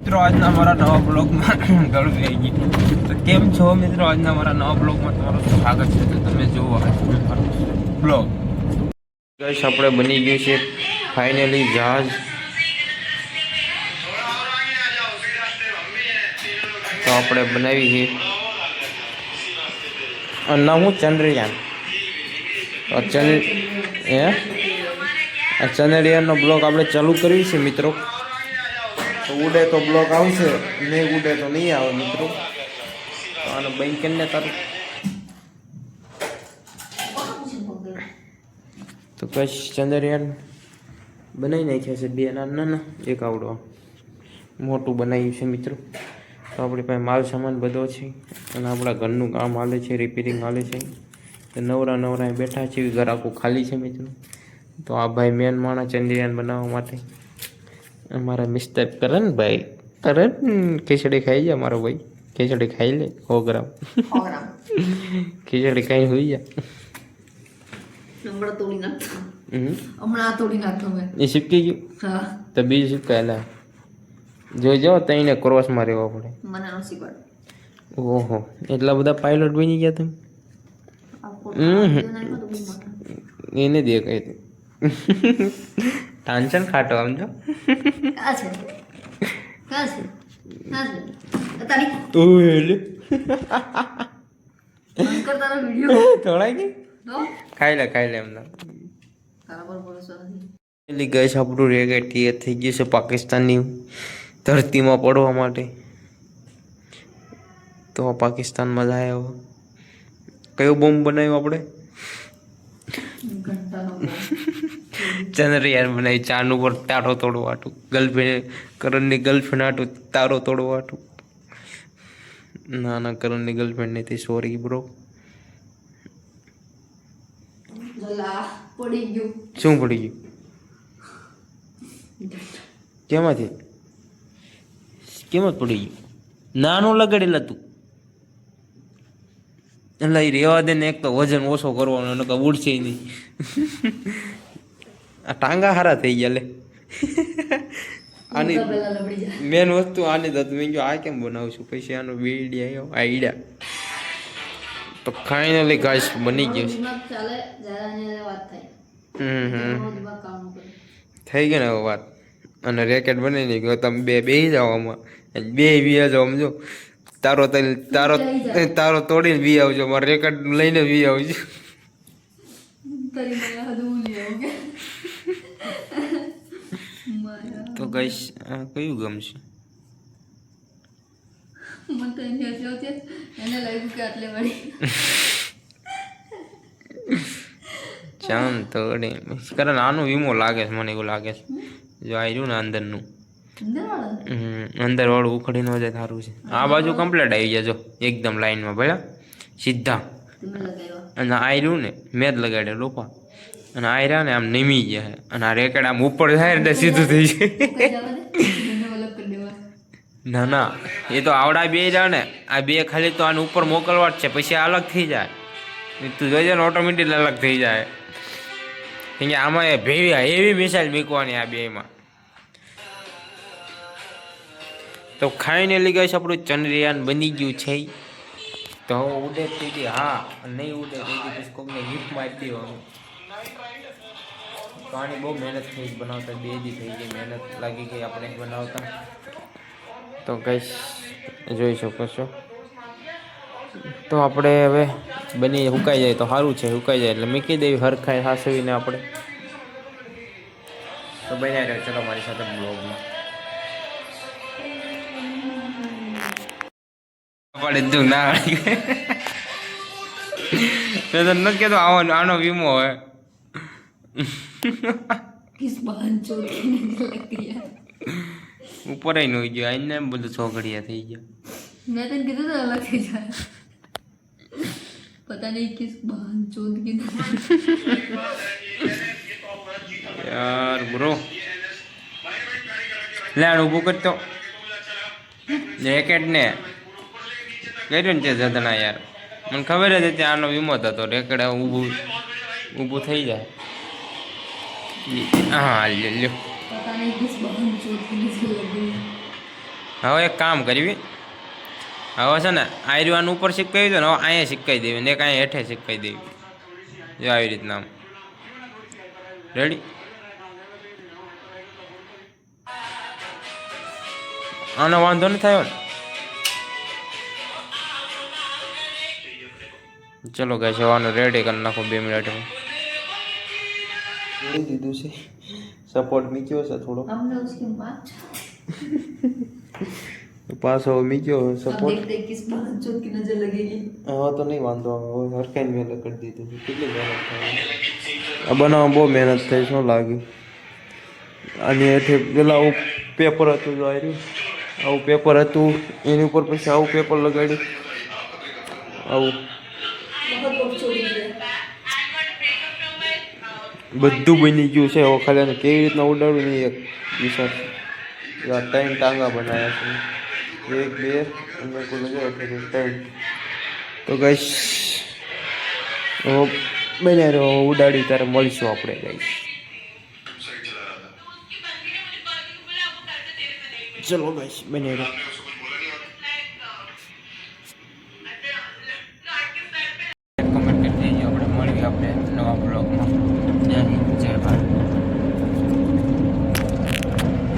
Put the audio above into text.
મિત્રો, આજના મારા નવા બ્લોગમાં ગળું આવી ગયું. તો કેમ છો મિત્રો? આજના મારા નવા બ્લોગમાં તમારું સ્વાગત છે. તો તમે જુઓ બ્લોગ. ગઈશ આપણે બની ગયું છે ફાઇનલી જહાજ. તો આપણે બનાવી છે નામ હું ચંદ્રયાન. ચંદ્રયાનનો બ્લોગ આપણે ચાલુ કર્યું છે મિત્રો. તો ઉડે તો બ્લોક આવશે, નહીં ઉડે તો નહીં આવે મિત્રો. તો આને બંધ તારું. તો કશ ચંદ્રયાન બનાવી નાખ્યા છે બે નાના ના એક આવડો મોટું બનાવ્યું છે મિત્રો. તો આપણી પાસે માલ સામાન બધો છે અને આપણા ઘરનું કામ હાલે છે રિપેરિંગ હાલે છે. તો નવરા નવરા બેઠા છે, ઘર આખું ખાલી છે મિત્રો. તો આ ભાઈ મેન માણસ ચંદ્રયાન બનાવવા માટે. અમારા મિસ્ટર કરણભાઈ કરણ ખીચડી ખાઈ જા મારો ભાઈ. ખીચડી ખાઈ લે સો ગ્રામ. ખીચડી ખાઈ હોઈ જા. હમણાં તોડી નાખતો એ શીખી ગયું? તો બીજું શીખાયેલા જોઈ જાઓ તઈને ક્રોસમાં રહેવા પડે. મને નો શીખવાડ ઓહો એટલા બધા પાયલોટ બની ગયા તમે? એને દેખાય તે ટાંચન ખાટો ગઈ? તો? ખાઈ લે ખાઈ લે એમના. પેલી ગઈ છે આપણું રેગેટ તૈયાર થઈ ગયું છે પાકિસ્તાનની ધરતીમાં પડવા માટે. તો પાકિસ્તાનમાં જાય હવે કયો બોમ્બ બનાવ્યો આપણે? ઘંટાનો ચંદ્રયાન બનાવી ચાનું ઉપર તારો તોડો આટું. ગર્લફ્રેન્ડ કરણની ગર્લફ્રેન્ડ આટું તારો તોડો આટું. ના ના કરણની ગર્લફ્રેન્ડ નથી સોરી બ્રો પડી ગયું. શું પડી ગયું? કેમાંથી? કેમાં પડી ગયું? નાનું લગાડેલ હતું. એટલે એ રેવા દે ને એક તો વજન ઓછો કરવાનો નકર ઉડશે નહીં. આ ટાંગા હારા થઈ ગયા લે. આની મેન વસ્તુ આની તો મેં કીધું આ કેમ બનાવશું પછી આનો વીડિયો આવ્યો આઈડિયા તો ફાઇનલી ગાઈસ બની ગયું છે. થઈ ગઈ ને હવે વાત. અને રેકેટ બની નહીં ગયો તમે બે બે જાઓ આમાં. બે બી જાઓ સમજો તારો તારો તારો તોડીને બી આવજો મારે રેકેટ લઈને બી આવજો તારી મને હદું લઈ આવું કે માયા તો કઈશ કયું ગમશે મને તો એને હસ્યો છે એને લાગ્યું કે આટલે વળી. ચાંદ તોડી કારણ આનું વીમો લાગે છે મને એવું લાગે છે. જો આવ્યું ને અંદરનું. અંદર વાળું ઉખડી ન જાય સારું છે. આ બાજુ કમ્પ્લેટ આવી જજો એકદમ લાઈનમાં ભયા સીધા. અને આવ્યું રહ્યું ને મેં જ લગાડ્યો લોપા. અને આયરા ને આમ નીમી ગયા અને આ રેકડ આમ ઉપર જાય એટલે સીધું થઈ જાય. ના ના. એ તો આવડા બે રહ્યા ને આ બે ખાલી તો આને ઉપર મોકલવા જ છે. પછી અલગ થઈ જાય. તું જોઈ ને ઓટોમેટિક અલગ થઈ જાય. કેમ કે આમાં એ ભેવી એવી મિસાઇલ મૂકવાની આ બેમાં તો ખાઈને લઈ ગઈ આપણું ચંદ્રયાન બની ગયું છે. તો ઉડે તેથી હા, નહીં ઉડે પછી કોકને ગિફ્ટ મારી દેવાનું. આની બહુ મહેનત થઈ બનાવતા, બે દી થઈ ગઈ મહેનત લાગી ગઈ આપણે બનાવતા. તો કઈશ જોઈ શકો છો. તો આપણે હવે બની સુકાઈ જાય, તો સારું છે સુકાઈ જાય. એટલે મૂકી દેવી હરખાઈ હાસવીને આપણે. તો બન્યા રહ્યો ચલો મારી સાથે બ્લોગમાં પડે તું ના. તો નથી આવો આનો વીમો હોય. લગતી યાર ઉપર ય નો ગયો આઈને એમ બધું છોકડીયા થઈ ગયા. મેં તને કીધું તો અલગ થઈ જાય. પતા નહીં કિસ બહાન ચોદ કીધું યાર બ્રો લેણ ઊભું કરતો રેકેટ ને. કર્યું ને તે જદના યાર. મને ખબર જ હતી આનો વીમો હતો રેકેટ ઊભું ઊભું થઈ જાય. હા લ્યો લ્યો. હવે એક કામ કરવી. હવે છે ને આયરવાન ઉપર શીખવાવી દો ને હવે અહીંયા શીખવાઈ દેવી ને એક અહીંયા હેઠે શીખવાઈ દેવી. જો આવી રીતના આમ. રેડી આનો વાંધો નહીં થયો ને? ચલો ગાઈસ છે આને રેડી કરી નાખો બે મિનિટમાં લઈ દીધું છે. સપોર્ટ મીક્યો છે થોડો. પાછો મીક્યો સપોર્ટ હા તો નહીં વાંધો આવે. હરકાઈને મેં કરી દીધું છે. કેટલી મહેનત થાય. આ બનાવવામાં બહુ મહેનત થઈ શું લાગ્યું? અને એથી પેલા આવું પેપર હતું જો આવ્યું આવું પેપર હતું. એની ઉપર પછી આવું પેપર લગાડ્યું. આવું. બધું બની ગયું છે. હવે ખાલી કેવી રીતના ઉડાડવું નહીં એક વિચાર ત્રણ ટાંગા બનાવ્યા છે. એક બે અને કુલ ત્રણ. તો ગઈશ બને ઉડાડી ત્યારે મળીશું આપણે ગઈશ ચલો. ગઈશ બન્યા